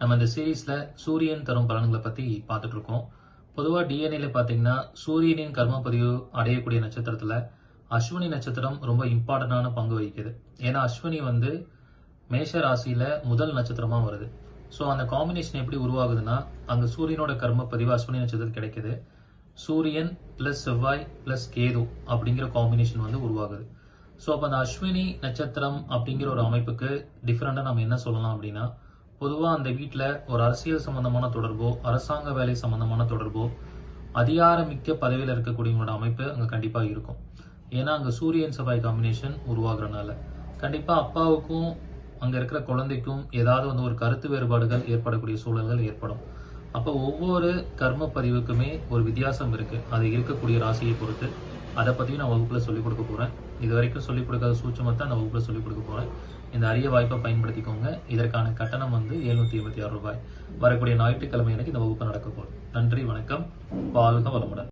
நம்ம இந்த சீரீஸ்ல சூரியன் தரும் பலன்களை பத்தி பார்த்துட்டு இருக்கோம் பொதுவா டிஎன்ஏல பாத்தீங்கன்னா சூரியனின் கர்ம பதிவு அடையக்கூடிய நட்சத்திரத்துல அஸ்வினி நட்சத்திரம் ரொம்ப இம்பார்ட்டன்டான பங்கு வகிக்குது. ஏன்னா அஸ்வினி வந்து மேஷ ராசியில முதல் நட்சத்திரமா வருது. ஸோ அந்த காம்பினேஷன் எப்படி உருவாகுதுன்னா அங்க சூரியனோட கர்ம பதிவு அஸ்வினி நட்சத்திரம் கிடைக்குது. சூரியன் பிளஸ் செவ்வாய் பிளஸ் கேது அப்படிங்கிற காம்பினேஷன் வந்து உருவாகுது. ஸோ அப்போ அந்த அஸ்வினி நட்சத்திரம் அப்படிங்கிற ஒரு அமைப்புக்கு டிஃப்ரெண்டாக நம்ம என்ன சொல்லலாம் அப்படின்னா பொதுவாக அந்த வீட்டில் ஒரு அரசியல் சம்பந்தமான தொடர்போ அரசாங்க வேலை சம்பந்தமான தொடர்போ அதிகாரமிக்க பதவியில் இருக்கக்கூடியவங்களோட அமைப்பு அங்கே கண்டிப்பாக இருக்கும். ஏன்னா அங்கே சூரியன் செவ்வாய் காம்பினேஷன் உருவாகிறனால. கண்டிப்பாக அப்பாவுக்கும் அங்கே இருக்கிற குழந்தைக்கும் ஏதாவது வந்து ஒரு கருத்து வேறுபாடுகள் ஏற்படக்கூடிய சூழல்கள் ஏற்படும். அப்போ ஒவ்வொரு கர்ம பதிவுக்குமே ஒரு வித்தியாசம் இருக்குது அது இருக்கக்கூடிய ராசியை பொறுத்து. அதை பற்றியும் நான் வகுப்பில் சொல்லிக் கொடுக்க போகிறேன் இது வரைக்கும் சொல்லிக் கொடுக்காத சூட்சமத்தை அந்த வகுப்பில் சொல்லிக் கொடுக்க போகிறேன் இந்த அரிய வாய்ப்பை பயன்படுத்திக்கோங்க. இதற்கான கட்டணம் வந்து எழுநூத்தி எண்பத்தி ஆறு ரூபாய். வரக்கூடிய ஞாயிற்றுக்கிழமை எனக்கு இந்த வகுப்பு நடக்க போகுது. நன்றி வணக்கம். வாழ்க வளமுடன்.